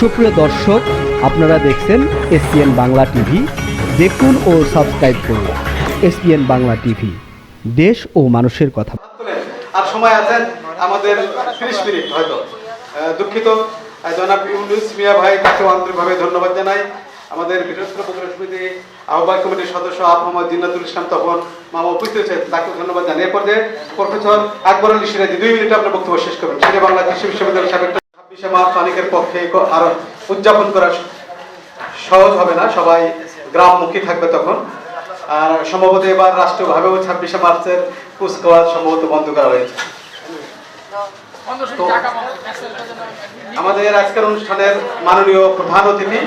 সুপ্রিয় দর্শক, আপনারা দেখছেন এসপিএন বাংলা টিভি। দেখুন ও সাবস্ক্রাইব করুন এসপিএন বাংলা টিভি। দেশ ও মানুষের কথা। আর সময় আছেন আমাদের তিরিশ মিনিট হয়তো। দুঃখিত। জনাব ইউনুস মিয়া ভাই তাকে আন্তরিকভাবে ধন্যবাদ জানাই। আমাদের বৃহস্পতি প্রচার সমিতি আহ্বায়ক কমিটির সদস্য আপ মোহাম্মদ জিন্নাতুল ইসলাম তখন মামা উপস্থিত হয়েছেন তাকে ধন্যবাদ জানাই এরপর যে প্রফেসর আকবর আলী সিরাজি, দুই মিনিট আপনার বক্তব্য শেষ করবেন। সেটা বাংলা কৃষি বিশ্ববিদ্যালয়ের সাবেক ছাব্বিশে মার্চ অনেকের পক্ষে আর উদযাপন করা সহজ হবে না, সবাই গ্রামমুখী থাকবে তখন। আর সম্ভবত এবার রাষ্ট্রীয়ভাবেও ছাব্বিশে মার্চের কুচকাওয়াজ সম্ভবত বন্ধ করা হয়েছে। আমাদের আজকের অনুষ্ঠানের মাননীয় প্রধান অতিথি,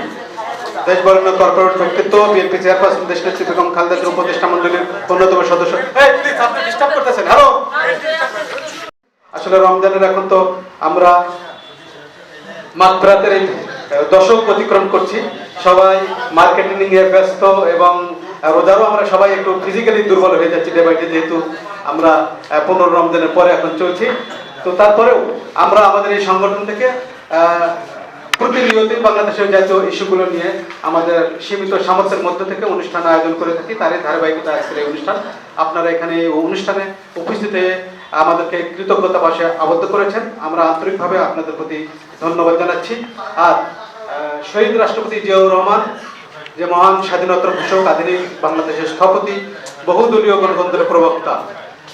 দেশবরণ্য কর্পোরেট ব্যক্তিত্ব, বিএনপি চেয়ারপারসন, দেশ নেত্রী বেগম খালেদা জিয়ার উপদেষ্টা মন্ডলীর অন্যতম সদস্য। আসলে রমজানের এখন তো আমরা মাত্রাতের এই দশক অতিক্রম করছি। সবাই মার্কেটিং এ ব্যস্ত এবং রোজারও আমরা সবাই একটু ফিজিক্যালি দুর্বল হয়ে যাচ্ছি ডে বাই ডে যেহেতু আমরা পনেরো রমজানের পরে এখন চলছি। তো তারপরেও আমরা আমাদের এই সংগঠন থেকে প্রতিনিয়তই বাংলাদেশের জাতীয় ইস্যুগুলো নিয়ে আমাদের সীমিত সামর্থ্যের মধ্যে থেকে অনুষ্ঠান আয়োজন করে থাকি। তারই ধারাবাহিকতা আজকের এই অনুষ্ঠান। আপনারা এখানে এই অনুষ্ঠানে উপস্থিত হয়ে আমাদেরকে কৃতজ্ঞতা পাশে আবদ্ধ করেছেন। আমরা আন্তরিকভাবে আপনাদের প্রতি ধন্যবাদ জানাচ্ছি। আর শহীদ রাষ্ট্রপতি জিয়াউর রহমান, যে মহান স্বাধীনতার ঘোষক, আধুনিক বাংলাদেশের স্থপতি, বহুদলীয় গণতন্ত্রের প্রবক্তা,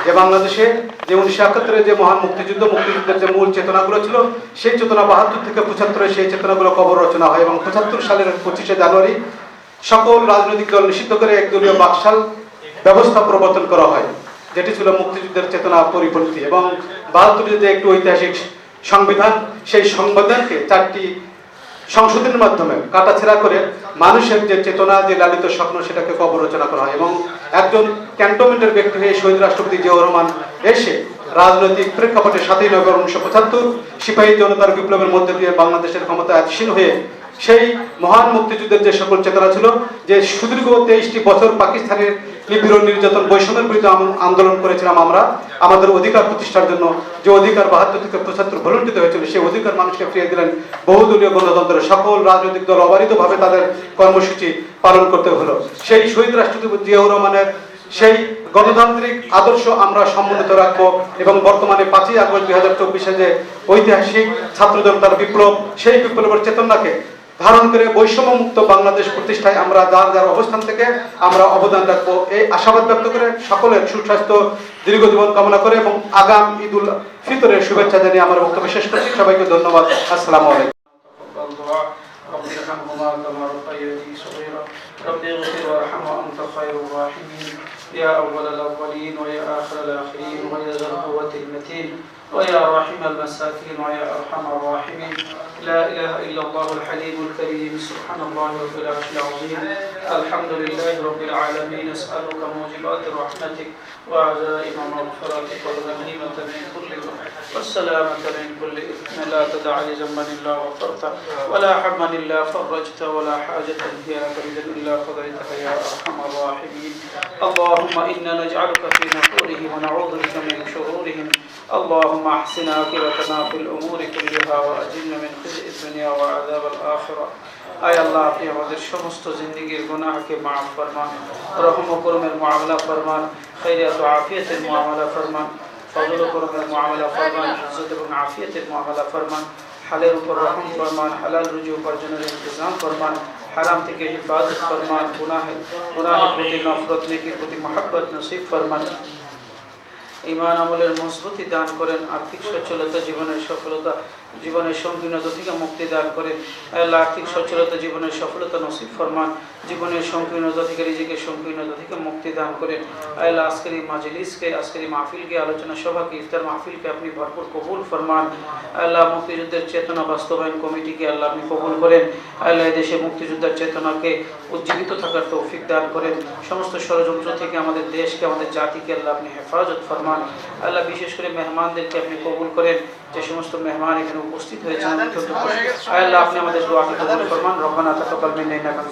যে বাংলাদেশে যে উনিশশো একাত্তরে যে মহান মুক্তিযুদ্ধ, মুক্তিযুদ্ধের যে মূল চেতনাগুলো ছিল, সেই চেতনা বাহাত্তর থেকে পঁচাত্তরে সেই চেতনাগুলো কবর রচনা হয় এবং পঁচাত্তর সালের পঁচিশে জানুয়ারি সকল রাজনৈতিক দল নিষিদ্ধ করে একদলীয় বাকশাল ব্যবস্থা প্রবর্তন করা হয়, যেটি ছিল মুক্তিযুদ্ধের চেতনা পরিপন্থী এবং বাহাত্তরের যে একটু ঐতিহাসিক সংবিধান সেই সংবিধানকে চারটি সংশোধনের মাধ্যমে কাটাছেড়া করে মানুষের যে চেতনা, যে লালিত স্বপ্ন, সেটাকে কবর রচনা করা হয়। এবং একজন ক্যান্টনমেন্টের ব্যক্তি হয়ে শহীদ রাষ্ট্রপতি জিয়াউর রহমান এসে রাজনৈতিক প্রেক্ষাপটে সাতই নভেম্বর উনিশশো পঁচাত্তর সিপাহী জনতার বিপ্লবের মধ্যে দিয়ে বাংলাদেশের ক্ষমতা আসীন হয়ে সেই মহান মুক্তিযুদ্ধের যে সকল চেতনা ছিল, যে সুদীর্ঘ তেইশটি বছর পাকিস্তানের নিপীড়ন, নির্যাতন, বৈষম্যের বিরুদ্ধে আন্দোলন করেছিলাম আমরা। আমাদের অধিকার প্রতিষ্ঠার জন্য যে অধিকার বাহাত্তর থেকে পঁচাত্তর ভলুন্টিত হয়েছিল, সেই অধিকার মানুষকে ফিরিয়ে দিলেন বহুদলীয় গণতন্ত্রের সকল রাজনৈতিক দল অবারিতভাবে তাদের কর্মসূচি পালন করতে হলো। সেই শহীদ রাষ্ট্রপতি জিয়াউর রহমানের সেই গণতান্ত্রিক আদর্শ আমরা সমুন্নত রাখব এবং বর্তমানে পাঁচই আগস্ট দুই হাজার চব্বিশে যে ঐতিহাসিক ছাত্র জনতার বিপ্লব, সেই বিপ্লবের চেতনাকে ধারণ করে বৈষম্য মুক্ত বাংলাদেশ প্রতিষ্ঠায় আমরা যার যার অবস্থান থেকে আমরা অবদান রাখবো এই আশাবাদ ব্যক্ত করে সকলের সুস্বাস্থ্য দীর্ঘ জীবন কামনা করে এবং আগাম ঈদ উল ফিতরের শুভেচ্ছা জানিয়ে আমার বক্তব্য শেষ করছি সবাইকে ধন্যবাদ আসসালামু আলাইকুম الدعاء رب ارحمهما كما ربياني صغيرا رب اغفر وارحم وانت خير الراحمين يا اول الاولين ويا اخر الاخرين ويا ذا القوه المتين ويا راحم المساكين ويا ارحم الراحمين لا إله إلا الله الحليم الكريم. سبحان الله رب العرش العظيم. الحمد لله رب العالمين. أسألك موجبات رحمتك وعزائم مغفرتك والغنيمة من كل ذنب. والسلامة من كل إثم. لا تدع لذنبا إلا غفرته ولا حما إلا فرجته ولا حاجة هي لك إلا قضيتها يا أرحم الراحمين. اللهم إنا نجعلك في نحورهم ونعوذ بك من شرورهم. اللهم أحسن عاقبتنا في الأمور كلها وأجرنا من خزي الدنيا وعذاب الاخره আয় আল্লাহ আপনি আমাদের সমস্ত জিন্দিগির গুনাহকে মাফ ফরমান রহম ও করমের মুআমলা ফরমান খাইরাত ও আফিয়াতের মুআমলা ফরমান ফজল ও করমের মুআমলা ফরমান ইজ্জত এবং আফিয়াতের মুআমলা ফরমান হালের উপর রহম ফরমান হালাল রুজি উপার্জনের ইন্তজাম ফরমান হারাম থেকে হিফাজত ফরমান গুনাহে গুনাহের প্রতি নফরত নেকির প্রতি মহাব্বত নসিব ফরমান ইমান আমলের মজবুতি দান করেন, আর্থিক সচ্ছলতা জীবনের সফলতা, জীবনের সংকীর্ণতা থেকে মুক্তি দান করেন। আল্লাহ আর্থিক সচ্ছলতা জীবনের সফলতা নসিব ফরমান। জীবনের সংকীর্ণতা থেকে নিজেকে সংকীর্ণতা থেকে মুক্তি দান করেন। আল্লাহ আজকের এই মাজলিসকে, আজকের এই মাহফিলকে, আলোচনা সভাকে, ইফতার মাহফিলকে আপনি ভরপুর কবুল ফরমান। আল্লাহ মুক্তিযুদ্ধের চেতনা বাস্তবায়ন কমিটিকে আল্লাহ আপনি কবুল করেন। আল্লাহ দেশে মুক্তিযোদ্ধার চেতনাকে উজ্জীবিত থাকার তৌফিক দান করেন। সমস্ত ষড়যন্ত্র থেকে আমাদের দেশকে, আমাদের জাতিকে আল্লাহ আপনি হেফাজত ফরমান আল্লাহ বিশেষ করে মেহমানদেরকে আপনি কবুল করেন। যে সমস্ত মেহমান এখানে উপস্থিত হয়েছেন আল্লাহ, আপনি আমাদের দোয়াকে কবুল ফরমান। রব্বানা তাকাব্বাল মিন্না ইন্নাকা